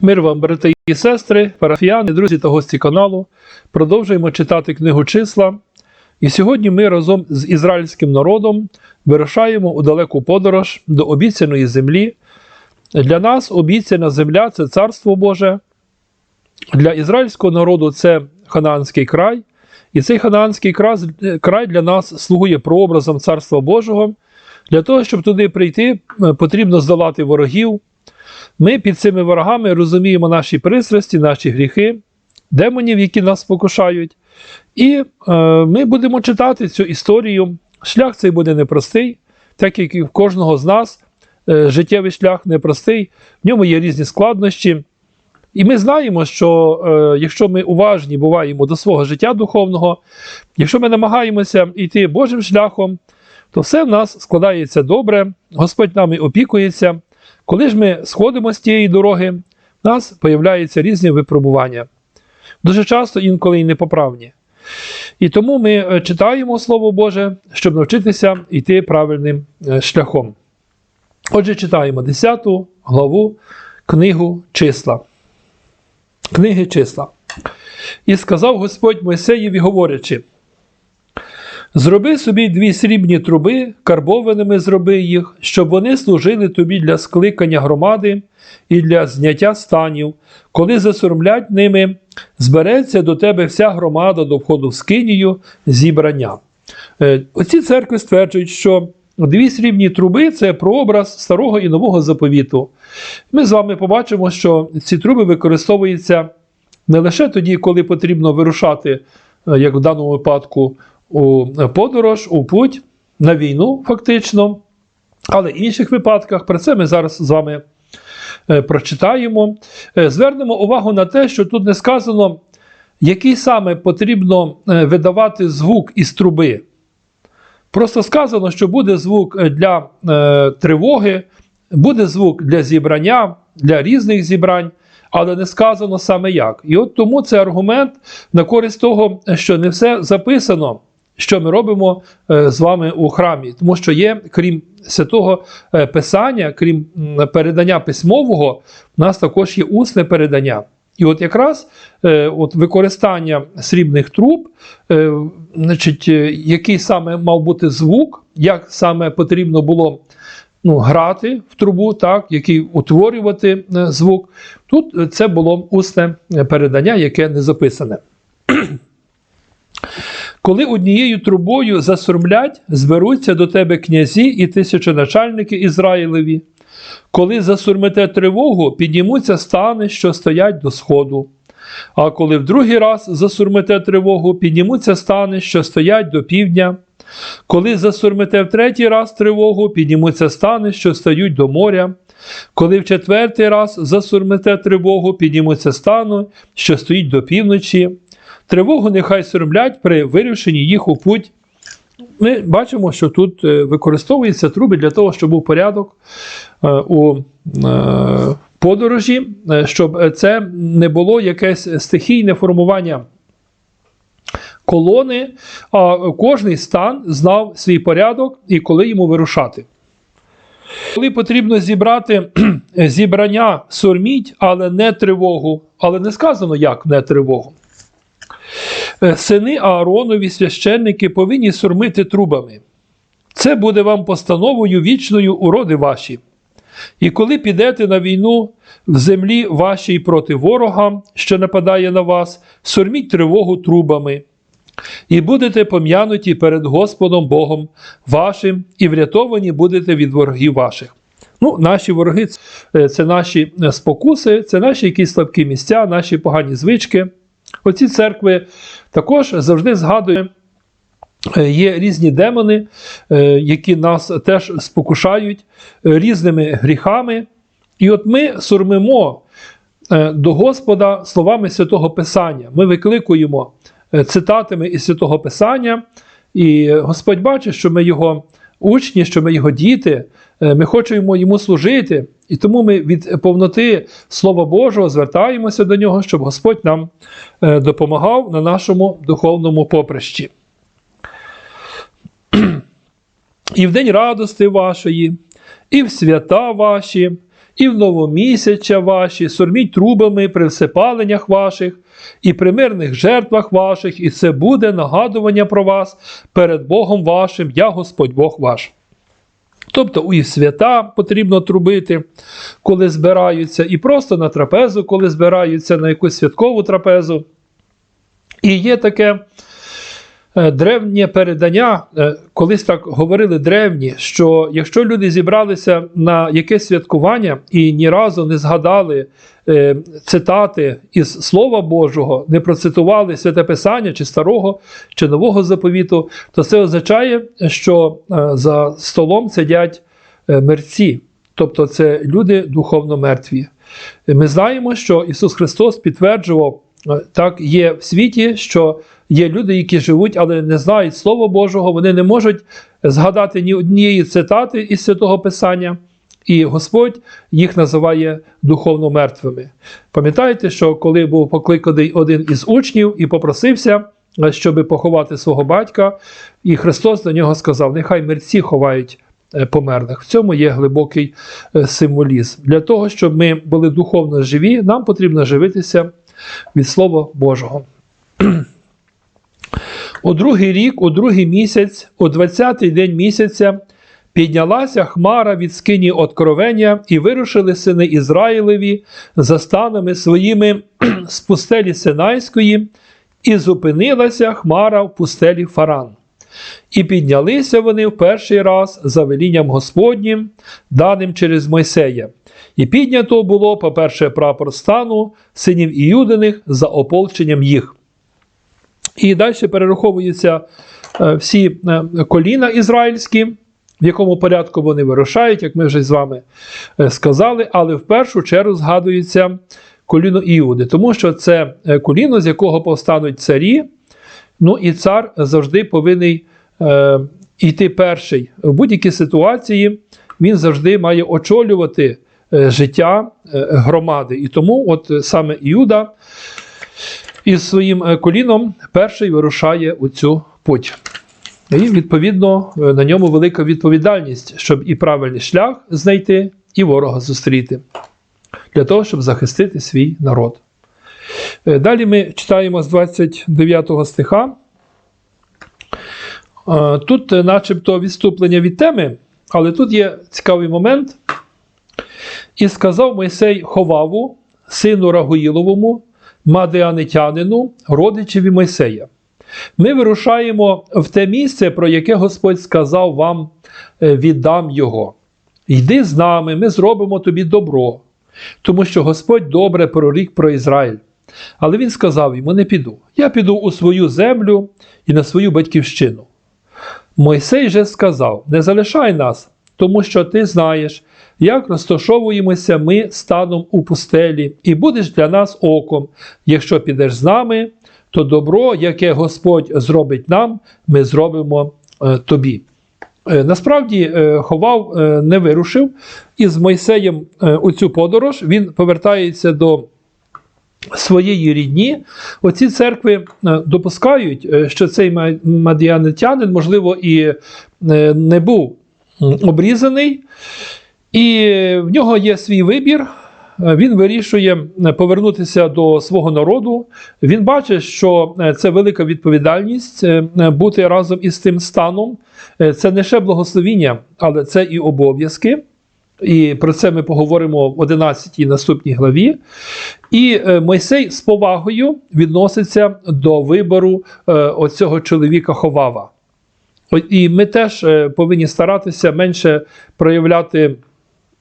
Мир вам, брати і сестри, парафіяни, друзі та гості каналу. Продовжуємо читати книгу числа. І сьогодні ми разом з ізраїльським народом вирушаємо у далеку подорож до обіцяної землі. Для нас обіцяна земля це Царство Боже. Для ізраїльського народу це Ханаанський край. І цей Ханаанський край, для нас слугує прообразом Царства Божого. Для того, щоб туди прийти, потрібно здолати ворогів. Ми під цими ворогами розуміємо наші пристрасті, наші гріхи, демонів, які нас спокушають. І е, ми будемо читати цю історію. Шлях цей буде непростий, так як і в кожного з нас е, життєвий шлях непростий, в ньому є різні складнощі. І ми знаємо, що е, якщо ми уважні буваємо до свого життя духовного, якщо ми намагаємося йти Божим шляхом, то все в нас складається добре, Господь нами опікується. Коли ж ми сходимо з тієї дороги, в нас появляються різні випробування. Дуже часто інколи і непоправні. І тому ми е, читаємо Слово Боже, щоб навчитися йти правильним е, шляхом. Отже, читаємо 10 главу книгу числа. Книги числа. І сказав Господь Мойсеєві, говорячи: Зроби собі дві срібні труби, карбованими зроби їх, щоб вони служили тобі для скликання громади і для зняття станів. Коли засурмлять ними, збереться до тебе вся громада до входу в скинію зібрання. Е, Оці церкви стверджують, що дві срібні труби це прообраз старого і нового заповіту. Ми з вами побачимо, що ці труби використовуються не лише тоді, коли потрібно вирушати, е, як в даному випадку, у подорож, у путь на війну, фактично, але в інших випадках про це ми зараз з вами е, прочитаємо. Е, Звернемо увагу на те, що тут не сказано, який саме потрібно е, видавати звук із труби. Просто сказано, що буде звук для тривоги, буде звук для зібрання, для різних зібрань, але не сказано саме як. І от тому це аргумент на користь того, що не все записано, що ми робимо е, з вами у храмі, тому що є, крім святого е, Писання, крім передання письмового, у нас також є усне передання. І от якраз е, от використання срібних труб, значить, який саме мав бути звук, як саме потрібно було ну, грати в трубу, так, який утворювати звук. Тут це було усне передання, яке не записане. Коли однією трубою засурмлять, зберуться до тебе князі і тисячоначальники Ізраїлеві. Коли засурмите тривогу, піднімуться стани, що стоять до сходу. А коли в другий раз засурмите тривогу, піднімуться стани, що стоять до півдня. Коли засурмите в третій раз тривогу, піднімуться стани, що стають до моря. Коли в четвертий раз засурмите тривогу, піднімуться стани, що стоїть до півночі. Тривогу нехай сурмлять при вирішенні їх у путь. Ми бачимо, що тут е, використовуються труби для того, щоб був порядок е, у е, подорожі, щоб це не було якесь стихійне формування колони, а кожний стан знав свій порядок і коли йому вирушати. Коли потрібно зібрати зібрання, сурміть, але не тривогу, але не сказано, як не тривогу. Е, Сини Ааронові священники повинні сурмити трубами. Це буде вам постановою вічною уроди ваші. І коли підете на війну в землі вашій проти ворога, що нападає на вас, сурміть тривогу трубами, і будете пом'януті перед Господом Богом вашим, і врятовані будете від ворогів ваших. Ну, Наші вороги е, це наші спокуси, це наші якісь слабкі місця, наші погані звички. Оці церкви також завжди згадують, е, є різні демони, е, які нас теж спокушають е, різними гріхами. І от ми сурмимо до Господа словами Святого Писання. Ми викликуємо цитатами із Святого Писання, і Господь бачить, що ми його учні, що ми його діти, ми хочемо йому служити, і тому ми від повноти Слова Божого звертаємося до нього, щоб Господь нам е, допомагав на нашому духовному поприщі. І в день радости вашої, і в свята ваші, і в новомісяча ваші, сурміть трубами при всепаленнях ваших, і при мирних жертвах ваших, і це буде нагадування про вас перед Богом вашим, я Господь Бог ваш. Тобто і свята потрібно трубити, коли збираються, і просто на трапезу, коли збираються на якусь святкову трапезу. І є таке древнє передання, е, колись так говорили древні, що якщо люди зібралися на якесь святкування і ні разу не згадали е, цитати із Слова Божого, не процитували святе Писання чи старого, чи нового заповіту, то це означає, що е, за столом сидять е, мерці, тобто це люди духовно мертві. Ми знаємо, що Ісус Христос підтверджував, е, так є в світі, що є люди, які живуть, але не знають Слова Божого, вони не можуть згадати ні однієї цитати із святого Писання. І Господь їх називає духовно мертвими. Пам'ятаєте, що коли був покликаний один із учнів і попросився, е, щоб поховати свого батька, і Христос до нього сказав: Нехай мерці ховають е, померлих. В цьому є глибокий е, символізм. Для того, щоб ми були духовно живі, нам потрібно живитися від Слова Божого. У другий рік, у другий місяць, у 20-й день місяця, піднялася хмара від скині откровення, і вирушили сини Ізраїлеві за станами своїми з пустелі Синайської, і зупинилася хмара в пустелі Фаран. І піднялися вони в перший раз за велінням Господнім, даним через Мойсея. І піднято було, по-перше, прапор стану синів Іюдиних за ополченням їх. І далі перераховуються е, всі е, коліна ізраїльські, в якому порядку вони вирушають, як ми вже з вами е, сказали, але в першу чергу згадується коліно Іуди, тому що це коліно, з якого повстануть царі. Ну і цар завжди повинен е, йти перший. В будь-якій ситуації він завжди має очолювати е, життя е, громади. І тому, от саме Іуда із своїм е, коліном перший вирушає у цю путь. І, відповідно, на ньому велика відповідальність, щоб і правильний шлях знайти, і ворога зустріти, для того, щоб захистити свій народ. Е, Далі ми читаємо з 29 стиха. Е, Тут, е, начебто, відступлення від теми, але тут є цікавий момент. І сказав Мойсей Ховаву, сину Рагуїловому, Мадеанитянину, родичеві Мойсея. Ми вирушаємо в те місце, про яке Господь сказав вам, віддам його. Йди з нами, ми зробимо тобі добро, тому що Господь добре прорік про Ізраїль. Але він сказав йому: не піду. Я піду у свою землю і на свою батьківщину. Мойсей же сказав: Не залишай нас, тому що ти знаєш, як розташовуємося ми станом у пустелі, і будеш для нас оком. Якщо підеш з нами, то добро, яке Господь зробить нам, ми зробимо е, тобі. Е, Насправді е, ховав не вирушив із Мойсеєм е, у цю подорож. Він повертається до своєї рідні. Оці церкви е, допускають, е, що цей ма- мадіанитянин, можливо, і е, не був обрізаний, і в нього є свій вибір. Він вирішує повернутися до свого народу. Він бачить, що це велика відповідальність бути разом із тим станом. Це не ще благословіння, але це і обов'язки. І про це ми поговоримо в 11 наступній главі. І е, Мойсей з повагою відноситься до вибору е, оцього чоловіка Ховава. І ми теж е, повинні старатися менше проявляти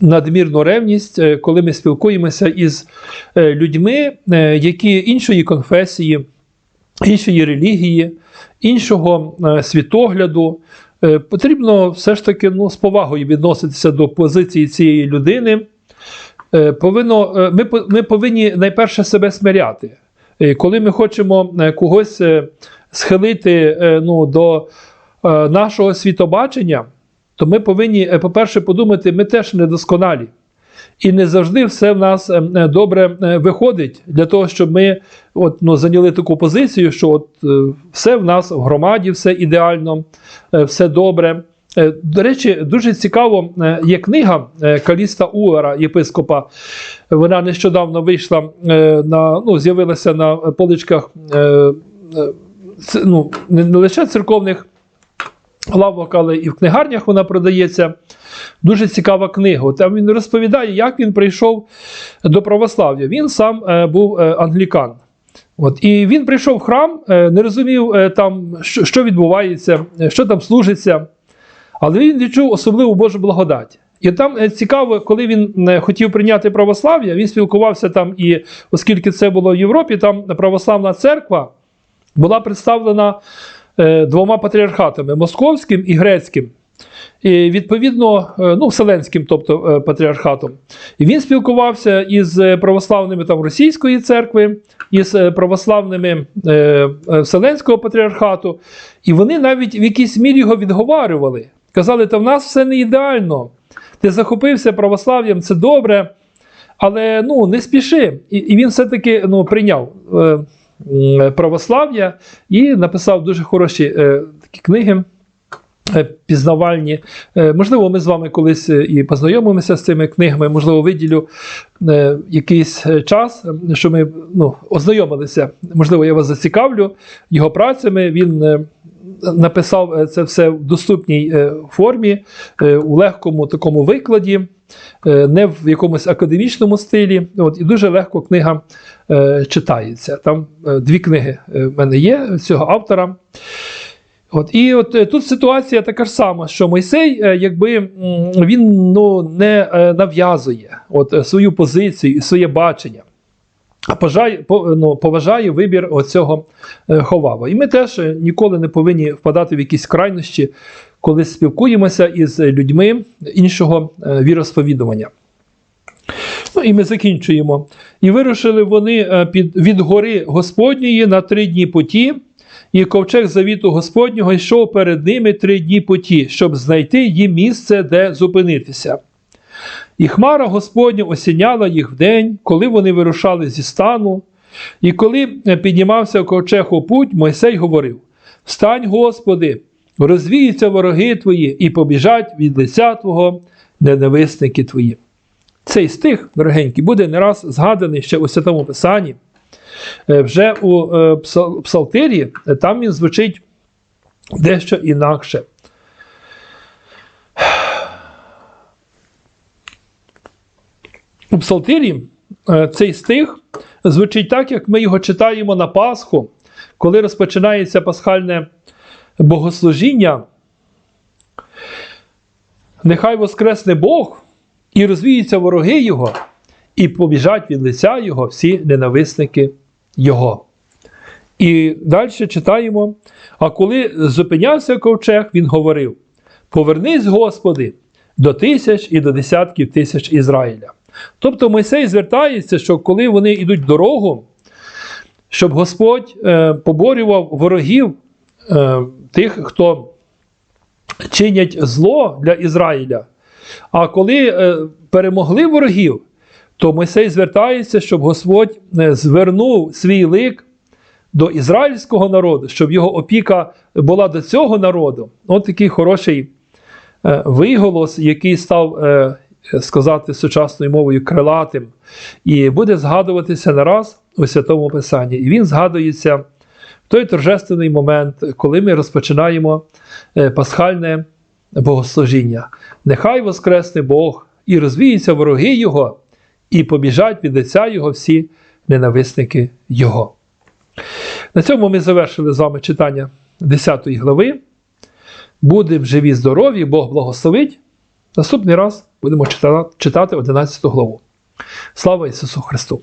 надмірну ревність, коли ми спілкуємося із людьми, які іншої конфесії, іншої релігії, іншого світогляду. Е, Потрібно все ж таки ну, з повагою відноситися до позиції цієї людини. Е, Повинно, е, ми, ми повинні найперше себе смиряти. Коли ми хочемо когось схилити ну, до нашого світобачення, то ми повинні, по-перше, подумати, ми теж недосконалі. І не завжди все в нас е, е, добре е, виходить для того, щоб ми от, ну, зайняли таку позицію, що от, е, все в нас в громаді, все ідеально, все добре. До речі, дуже цікаво є книга Каліста Уера, єпископа. Вона нещодавно вийшла на ну, з'явилася на поличках ну, не лише церковних лавок, але і в книгарнях вона продається. Дуже цікава книга. Там він розповідає, як він прийшов до православ'я. Він сам е, був е, англікан. От, і він прийшов в храм, е, не розумів е, там, що, що відбувається, е, що там служиться. Але він відчув особливу Божу благодать. І там е, цікаво, коли він е, хотів прийняти православ'я, він спілкувався там, і оскільки це було в Європі, там православна церква була представлена двома патріархатами московським і грецьким. І відповідно, е, ну, вселенським, тобто е, патріархатом. І він спілкувався із е, православними там російської церкви, із е, православними е, е, Вселенського патріархату, і вони навіть в якійсь мірі його відговарювали. Казали, та в нас все не ідеально. Ти захопився православ'ям, це добре, але ну, не спіши. І, він все-таки ну, прийняв е, православ'я і написав дуже хороші е, такі книги. е, Пізнавальні. Е, Можливо, ми з вами колись і познайомимося з цими книгами, можливо, виділю якийсь час, е, що ми ну, ознайомилися. Можливо, я вас зацікавлю його працями. Він написав е, це все в доступній е, формі, е, у легкому такому викладі, не в якомусь академічному стилі. От, і дуже легко книга читається. Там дві книги в мене є цього автора. От, і от тут ситуація така ж сама, що Мойсей, якби він ну, не нав'язує от, свою позицію і своє бачення, а поважає, ну, поважає вибір оцього е, Ховава. І ми теж е, ніколи не повинні впадати в якісь крайнощі, коли спілкуємося із людьми іншого е, віросповідування. Ну і ми закінчуємо. І вирушили вони е, під, від гори Господньої на три дні путі, і ковчег завіту Господнього йшов перед ними три дні путі, щоб знайти їм місце, де зупинитися. І хмара Господня осіняла їх вдень, коли вони вирушали зі стану. І коли е, піднімався ковчег путь, Мойсей говорив: Встань, Господи, розвіються вороги твої, і побіжать від лиця Твого ненависники твої. Цей стих, дорогенький, буде не раз згаданий ще у Святому Писанні. Е, Вже у е, Псалтирі там він звучить дещо інакше. У Псалтирі е, цей стих звучить так, як ми його читаємо на Пасху, коли розпочинається пасхальне богослужіння. Нехай воскресне Бог і розвіються вороги Його, і побіжать від лиця Його всі ненависники Його. І далі читаємо: а коли зупинявся ковчег, він говорив: Повернись, Господи, до тисяч і до десятків тисяч Ізраїля. Тобто Мойсей звертається, що коли вони йдуть в дорогу, щоб Господь е, поборював ворогів е, тих, хто чинять зло для Ізраїля. А коли е, перемогли ворогів, то Мойсей звертається, щоб Господь е, звернув свій лик до ізраїльського народу, щоб його опіка була до цього народу. От такий хороший е, виголос, який став е, сказати сучасною мовою крилатим, і буде згадуватися не раз у Святому Писанні. І він згадується в той торжественний момент, коли ми розпочинаємо е, пасхальне богослужіння. Нехай воскресне Бог і розвіються вороги Його, і побіжать від лиця Його всі ненависники Його. На цьому ми завершили з вами читання 10 глави. Будемо живі, здорові, Бог благословить. Наступний раз будемо читати 11 главу. Слава Ісусу Христу!